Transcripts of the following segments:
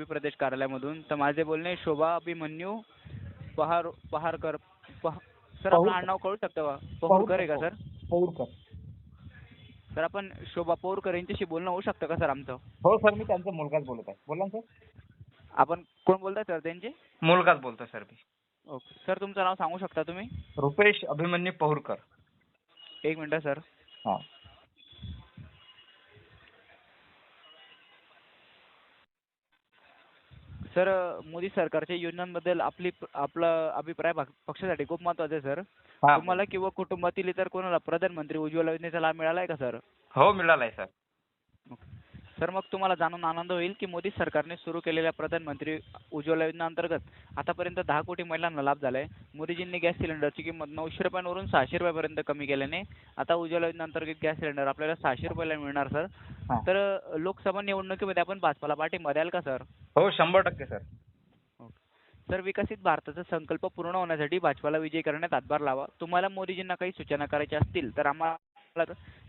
UP प्रदेश कार्यालयामधून. तर माझे बोलणे शोभा अभिमन्यू पहार पहारकर पह सर आपलं. आडनाव कळू शकतं का? पहूरकर आहे का सर? पौरकर सर आपण शोभा पौरकर यांच्याशी बोलणं होऊ शकतं का सर आमचं? हो सर मी त्यांचा मुलगाच बोलत आहे. बोला ना सर. आपण कोण बोलताय सर त्यांचे? मुलगाच बोलतोय सर मी. ओके. सर तुमचं नाव सांगू शकता तुम्ही? रुपेश अभिमन्यू पहुरकर एक मिनटं सर. हा. सर मोदी सरकारच्या योजनांबद्दल आपली आपला अभिप्राय पक्ष- पक्षासाठी खूप महत्त्वाचा आहे सर. हा. तुम्हाला किंवा कुटुंबातील इतर कोणाला प्रधानमंत्री उज्ज्वला योजनेचा लाभ मिळाला आहे का सर? हो मिळालाय सर. सर मग तुम्हाला जाणून आनंद होईल की मोदी सरकारने सुरू केलेल्या प्रधानमंत्री उज्ज्वला योजनेअंतर्गत आतापर्यंत दहा कोटी महिलांना लाभ झालाय. मोदीजींनी गॅस सिलेंडरची किंमत नऊशे रुपयांवरून सहाशे रुपयापर्यंत कमी केल्याने आता उज्ज्वला योजनेअंतर्गत गॅस सिलेंडर आपल्याला सहाशे रुपयाला मिळणार सर. तर लोकसभा निवडणुकीमध्ये आपण भाजपाला पाठिंबा द्याल का सर? हो शंभर टक्के सर. सर विकसित भारताचा संकल्प पूर्ण होण्यासाठी भाजपाला विजयी करण्यात हातभार लावा. तुम्हाला मोदीजींना काही सूचना करायच्या असतील तर आम्हाला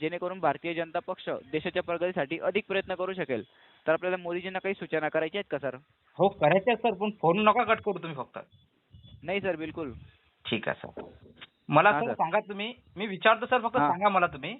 जेणेकरून भारतीय जनता पक्ष देशाच्या प्रगतीसाठी अधिक प्रयत्न करू शकेल. तर आपल्याला मोदीजींना काही सूचना करायच्या आहेत का सर? हो करायचे सर पण फोन नका कट करू तुम्ही फक्त. नाही सर बिलकुल. ठीक आहे सर. मला हा, सर सर. सांगा तुम्ही. मी विचारतो सर फक्त हा. सांगा मला तुम्ही.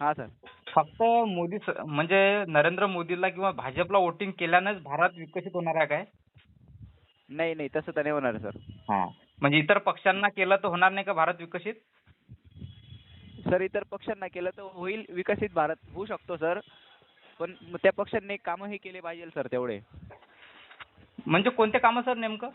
हां सर. फक्त मोदी स- म्हणजे नरेंद्र मोदीला किंवा भाजपला वोटिंग केल्यानेच भारत विकसित होणार आहे काय? नाही नाही तसं तर नाही होणार सर. हा. म्हणजे इतर पक्षांना केलं तर होणार नाही का भारत विकसित? सर इतर पक्षांना केलं तर होईल विकसित भारत. होऊ शकतो सर. पण मग त्या पक्षांनी कामही केले पाहिजे सर तेवढे. म्हणजे कोणते कामं सर नेमकं?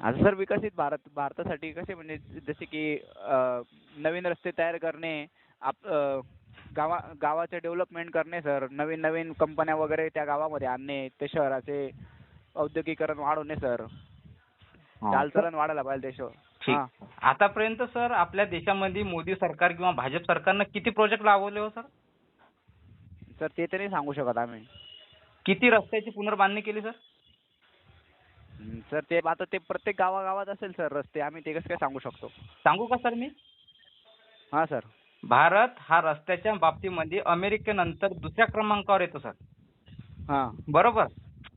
आता सर विकसित भारत भारतासाठी कसे म्हणजे जसे की अ, नवीन रस्ते तयार करणे आप अ, गावा गावाचे डेव्हलपमेंट करणे सर. नवीन नवीन कंपन्या वगैरे त्या गावामध्ये आणणे ते शहराचे औद्योगिकरण वाढवणे सर. चालचलन वाढायला पाहिजे देश ठीक. आतापर्यंत सर आपल्या देशामध्ये मोदी सरकार किंवा भाजप सरकारनं किती प्रोजेक्ट राबवले हो सर? सर ते तर नाही सांगू शकत आम्ही. किती रस्त्याची पुनर्बांधणी केली सर? सर ते आता ते प्रत्येक गावागावात असेल सर रस्ते. आम्ही ते कसं काय सांगू शकतो? सांगू का सर मी? हां सर. भारत हा रस्त्याच्या बाबतीमध्ये अमेरिकेनंतर दुसऱ्या क्रमांकावर येतो सर. हां. बरोबर?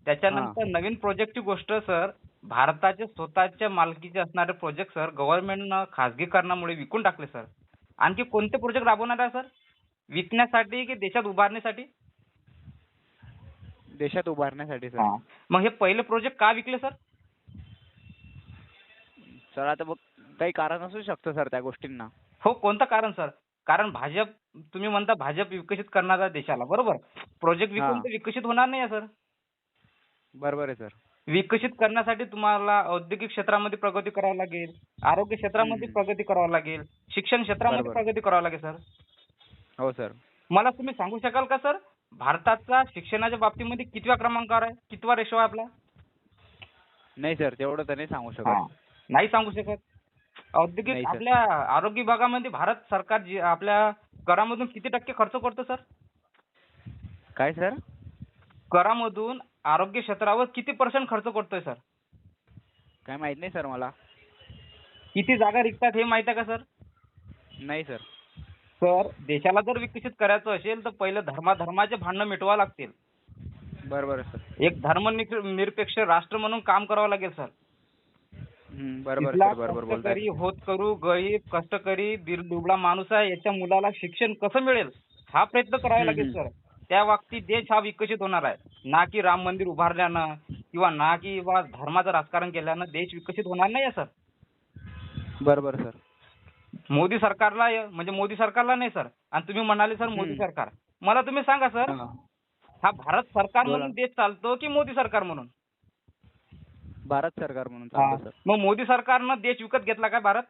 त्याच्यानंतर नवीन प्रोजेक्टची गोष्ट सर भारताचे स्वतःच्या मालकीचे असणारे प्रोजेक्ट सर गव्हर्नमेंटनं खाजगीकरणामुळे विकून टाकले सर आणखी कोणते प्रोजेक्ट राबवणार आहे सर विकण्यासाठी की देशात उभारण्यासाठी देशात उभारण्यासाठी सर हा. मग हे पहिले प्रोजेक्ट का विकले सर सर आता मग काही कारण असू शकतं सर त्या गोष्टींना. हो कोणतं कारण सर कारण भाजप तुम्ही म्हणता भाजप विकसित करणार आहे देशाला बरोबर. प्रोजेक्ट विकून हा. तर विकसित होणार नाही सर बरोबर आहे सर विकसित करण्यासाठी तुम्हाला औद्योगिक क्षेत्रामध्ये प्रगती करावी लागेल. आरोग्य क्षेत्रामध्ये. प्रगती करावी लागेल. शिक्षण क्षेत्रामध्ये. प्रगती करावी लागेल सर. हो सर. मला तुम्ही सांगू शकाल का सर? भारताचा शिक्षणाच्या बाबतीमध्ये कितव्या क्रमांकावर आहे? कितवा रेशो आहे आपला? नाही सर. तेवढं तर नाही सांगू शकत. नाही सांगू शकत. औद्योगिक. आपल्या आरोग्य विभागामध्ये भारत सरकार जी आपल्या करामधून किती टक्के खर्च करतो सर? काय सर? करामधून आरोग्य क्षेत्रावर किती पर्सेंट खर्च करतोय सर काय माहीत नाही सर मला. किती जागा रिकतात हे माहीत आहे का सर नाही सर सर देशाला जर विकसित करायचं असेल तर पहिलं धर्माधर्माचे भांडणं मिटवावं लागतील. बरोबर आहे सर एक धर्मनिरपेक्ष राष्ट्र म्हणून काम करावं लागेल सर हम्म, बरोबर सर बरोबर बोलताय. कष्टकरी होत करू गरीब कष्टकरी दुबळा माणूस आहे याच्या मुलाला शिक्षण कसं मिळेल? हा प्रयत्न करावा लागेल हम्म. सर त्या बाबतीत देश हा विकसित होणार आहे. ना की राम मंदिर उभारल्यानं किंवा ना की बा धर्माचं राजकारण केल्यानं देश विकसित होणार नाही सर. बरोबर सर. मोदी सरकारला म्हणजे मोदी सरकारला नाही सर. आणि तुम्ही म्हणाले सर मोदी. सरकार. मला तुम्ही सांगा सर हा. भारत सरकार. म्हणून देश चालतो की मोदी सरकार म्हणून? भारत सरकार म्हणून. चालतं सर. मग मोदी सरकारनं देश विकत घेतला काय भारत?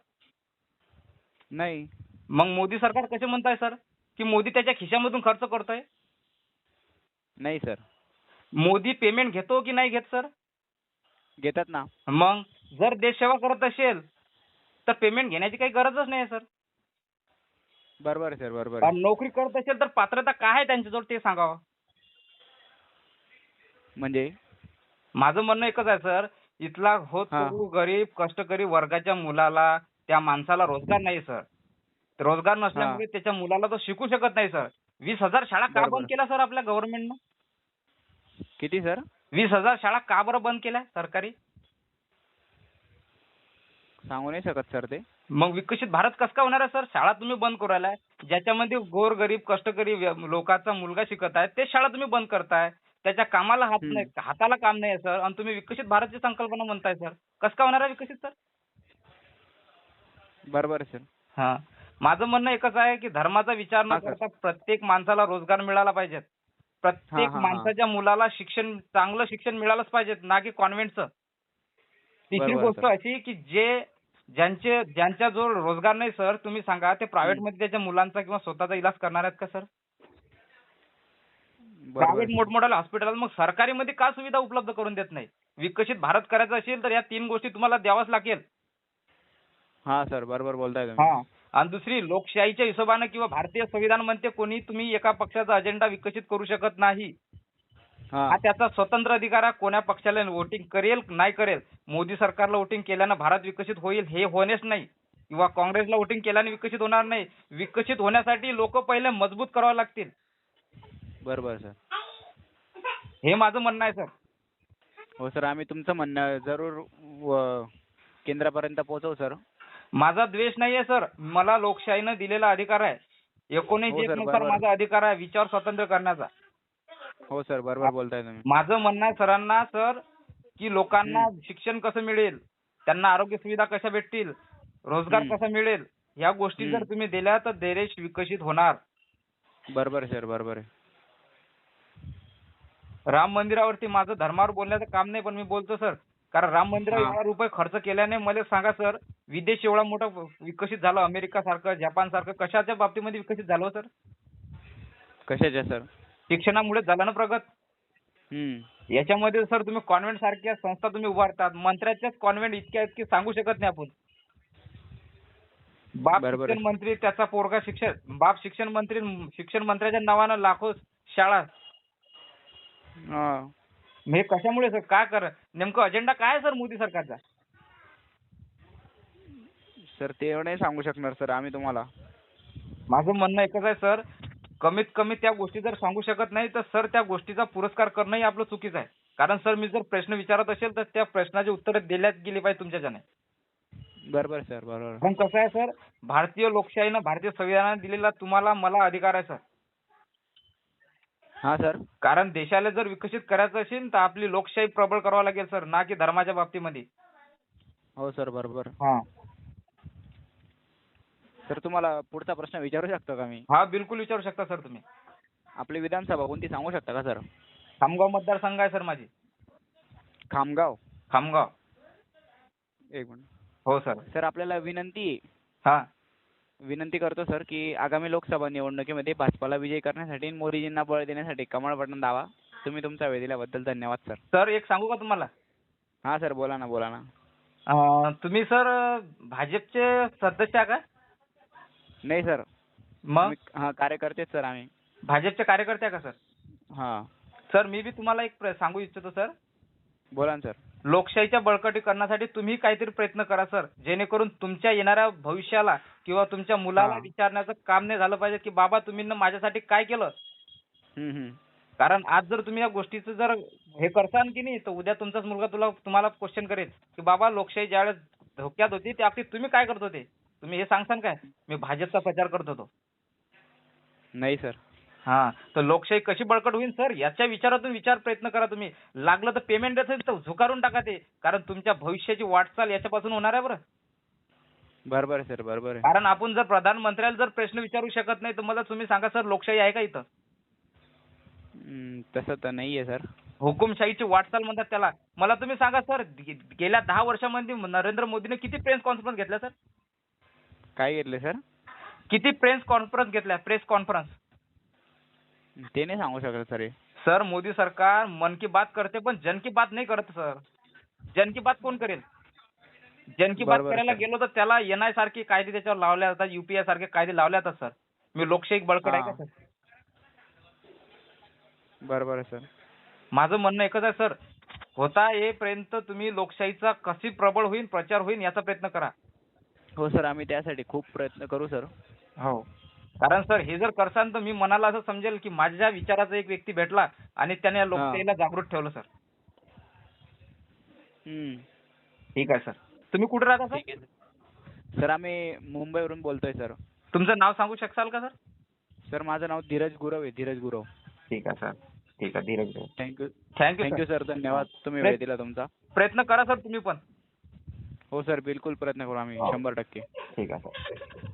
नाही. मग मोदी सरकार कसे म्हणताय सर? की मोदी त्याच्या खिशामधून खर्च करतोय? नाही सर मोदी पेमेंट घेतो की नाही घेत सर घेतात ना. मग जर देश सेवा करत असेल तर पेमेंट घेण्याची काही गरजच नाही सर बरोबर आहे सर बरोबर. आहे. आणि नोकरी करत असेल तर पात्रता काय आहे त्यांच्याजवळ ते सांगावं? म्हणजे? माझं म्हणणं एकच आहे सर इथला होत हा. गरीब कष्टकरी वर्गाच्या मुलाला त्या माणसाला रोजगार नाही सर रोजगार नसल्यामुळे त्याच्या मुलाला तो शिकू शकत नाही सर वीस हजार शाळा का. बंद केल्या सर आपल्या गव्हर्नमेंटनं किती सर? वीस हजार शाळा का बरं बंद केल्या सरकारी? सांगू नाही शकत सर ते. मग विकसित भारत कसं काय होणार आहे सर? शाळा तुम्ही बंद करू राहिलाय. ज्याच्यामध्ये गोरगरीब कष्टकरी व्य- लोकांचा मुलगा शिकत आहे ते शाळा तुम्ही बंद करताय. त्याच्या कामाला हात. नाही हाताला काम नाही सर. आणि तुम्ही विकसित भारतची संकल्पना म्हणताय सर. कसं काय होणार आहे विकसित सर? बरोबर आहे सर. हा. माझं म्हणणं एकच आहे की धर्माचा विचार न. करता प्रत्येक माणसाला रोजगार मिळाला पाहिजे प्रत्येक. माणसाच्या मुलाला शिक्षण चांगलं शिक्षण मिळालंच पाहिजे ना की कॉन्व्हेंटचं तिसरी गोष्ट. अशी की जे ज्यांचे ज्यांच्या जो रोजगार नाही सर तुम्ही सांगा ते प्रायव्हेटमध्ये त्याच्या मुलांचा किंवा स्वतःचा इलाज करणार आहेत का सर प्रायव्हेट. मोठमोठ्या हॉस्पिटल मग सरकारी मध्ये का सुविधा उपलब्ध करून देत नाही विकसित भारत करायचं असेल तर या तीन गोष्टी तुम्हाला द्यावाच लागेल हा सर बरोबर बोलताय तुम्ही आणि दुसरी लोकशाहीच्या हिशोबानं किंवा भारतीय संविधान म्हणते कोणी तुम्ही एका पक्षाचा अजेंडा विकसित करू शकत नाही. हा. त्याचा स्वतंत्र अधिकार आहे कोण्या पक्षाला वोटिंग करेल नाही करेल? मोदी सरकारला वोटिंग केल्यानं भारत विकसित होईल हे होणेच नाही. किंवा काँग्रेसला वोटिंग केल्याने विकसित होणार नाही. विकसित होण्यासाठी लोक पहिले मजबूत करावे लागतील. बरोबर सर. हे माझं म्हणणं आहे सर. हो सर आम्ही तुमचं म्हणणं जरूर केंद्रापर्यंत पोहोचवू सर. माझा द्वेष नाहीये सर. मला लोकशाहीनं दिलेला अधिकार आहे. एकोणीस हो एक सर, नुसार. माझा अधिकार आहे विचार स्वातंत्र्य करण्याचा. हो सर बरोबर बोलताय तुम्ही. माझं म्हणणं आहे सरांना सर की लोकांना शिक्षण कसं मिळेल? त्यांना आरोग्य सुविधा कशा भेटतील? रोजगार. कसा मिळेल? ह्या गोष्टी जर. तुम्ही दिल्या तर देश विकसित होणार. बरोबर सर बरोबर आहे. राम मंदिरावरती माझं धर्मावर बोलण्याचं काम नाही पण मी बोलतो सर. कारण राम मंदिरावर. एवढा रुपये खर्च केल्याने मला सांगा सर विदेश एवढा मोठा विकसित झाला अमेरिका सारखं जपान सारखं कशाच्या बाबतीमध्ये विकसित झालं हो सर? कशाच्या सर? शिक्षणामुळे झालं ना प्रगत? याच्यामध्ये सर तुम्ही कॉन्व्हेंट सारख्या संस्था तुम्ही उभारतात. मंत्र्याच्याच कॉन्व्हेंट इतक्या इतकी सांगू शकत नाही आपण. बाप. शिक्षण मंत्री त्याचा पोरगा शिक्षण बाप शिक्षण मंत्री शिक्षण मंत्र्याच्या नावानं लाखो शाळा हा. म्हणजे कशामुळे सर? काय कर? नेमकं अजेंडा काय आहे सर मोदी सरकारचा? सर ते नाही सांगू शकणार सर आम्ही तुम्हाला. माझं म्हणणं एकच आहे सर कमीत कमी त्या गोष्टी जर सांगू शकत नाही तर सर त्या गोष्टीचा पुरस्कार करणंही आपलं चुकीचं आहे. कारण सर मी जर प्रश्न विचारत असेल तर त्या प्रश्नाची उत्तरं दिल्याच गेली पाहिजे तुमच्याच्याने. बरोबर सर बरोबर. पण कसं आहे सर भारतीय लोकशाहीनं भारतीय संविधानाने दिलेला तुम्हाला मला अधिकार आहे सर. हा सर. कारण देशाला जर विकसित करायचं असेल तर आपली लोकशाही प्रबळ करावं लागेल सर ना की धर्माच्या बाबतीमध्ये. हो सर. बरोबर. हा. सर तुम्हाला पुढचा प्रश्न विचारू शकतो का मी? हा बिलकुल विचारू शकता सर तुम्ही. आपली विधानसभा कोणती सांगू शकता का सर? खामगाव मतदारसंघ आहे सर माझी. खामगाव? खामगाव. एक मिनिट. हो सर. सर आपल्याला विनंती आहे. हा. विनंती करतो सर की आगामी लोकसभा निवडणुकीमध्ये भाजपाला विजयी करण्यासाठी आणि मोदीजींना बळ देण्यासाठी कमळ बटन दावा तुम्ही तुमचा वेळ दिल्याबद्दल धन्यवाद सर सर एक सांगू का तुम्हाला? हा सर बोला ना बोला ना. अं, तुम्ही सर भाजपचे सदस्य आहे का? नाही सर मग? हा कार्यकर्तेच सर आम्ही. भाजपचे कार्यकर्ते आहे का सर हा. सर मी बी तुम्हाला एक प्र- सांगू इच्छितो सर बोला ना सर. लोकशाहीच्या बळकटीकरणासाठी तुम्ही काहीतरी प्रयत्न करा सर. जेणेकरून तुमच्या येणाऱ्या भविष्याला किंवा तुमच्या मुलाला. विचारण्याचं काम नाही झालं पाहिजे की बाबा तुम्ही माझ्यासाठी काय केलं. कारण आज जर तुम्ही या गोष्टीचं जर हे करसान की नाही तर उद्या तुमचाच मुलगा तुला तुम्हाला क्वेश्चन करेल की बाबा लोकशाही ज्यावेळेस धोक्यात होती त्या बाबतीत तुम्ही काय करत होते? तुम्ही हे सांगसान काय? मी भाजपचा प्रचार करत होतो. नाही सर. हा तर लोकशाही कशी बळकट होईल सर? याच्या विचारातून विचार प्रयत्न करा तुम्ही. लागलं तर पेमेंट असेल तर झुकारून टाका ते. कारण तुमच्या भविष्याची वाटचाल याच्यापासून होणार आहे बरं. बरोबर आहे सर बरोबर आहे कारण आपण जर प्रधानमंत्र्याला जर प्रश्न विचारू शकत नाही तर मला तुम्ही सांगा सर लोकशाही आहे का इथं? तसं तर नाही आहे सर. हुकुमशाहीची वाटचाल म्हणतात त्याला. मला तुम्ही सांगा सर गेल्या दहा वर्षामध्ये नरेंद्र मोदीने किती प्रेस कॉन्फरन्स घेतल्या सर? काय घेतले सर? किती प्रेस कॉन्फरन्स घेतल्या प्रेस कॉन्फरन्स ते नाही सांगू शकत सर हे. सर मोदी सरकार मन की बात करते पण जन की बात नाही करत सर. जन की बात कोण करेल? जन की बात बरोबर, करायला सर. गेलो तर त्याला एनआय सारखे कायदे त्याच्यावर लावले जातात युपीआय सारखे कायदे लावले जातात सर. मी लोकशाही बळकट आहे का हा. सर? बरोबर आहे सर. माझं म्हणणं एकच आहे सर. होता येईपर्यंत तुम्ही लोकशाहीचा कशी प्रबळ होईल प्रचार होईल याचा प्रयत्न करा. हो सर आम्ही त्यासाठी खूप प्रयत्न करू सर. हो. कारण सर हे जर करसान तर मी मनाला असं समजेल की माझ्या विचाराचा एक व्यक्ती भेटला आणि त्याने या लोकशाहीला जागृत ठेवलं सर. हम्म. ठीक आहे सर. तुम्ही कुठे राहता सर? ठीक आहे सर. सर आम्ही मुंबईवरून बोलतोय सर. तुमचं नाव सांगू शकाल का सर? सर माझं नाव धीरज गुरव आहे धीरज गुरव. ठीक आहे सर. ठीक आहे Dheeraj thank you thank you thank you sir sir धन्यवाद. तुम्ही. वेळ दिला तुमचा. प्रयत्न करा सर तुम्ही पण. हो सर. बिलकुल प्रयत्न करू आम्ही. हो. शंभर टक्के. ठीक आहे सर.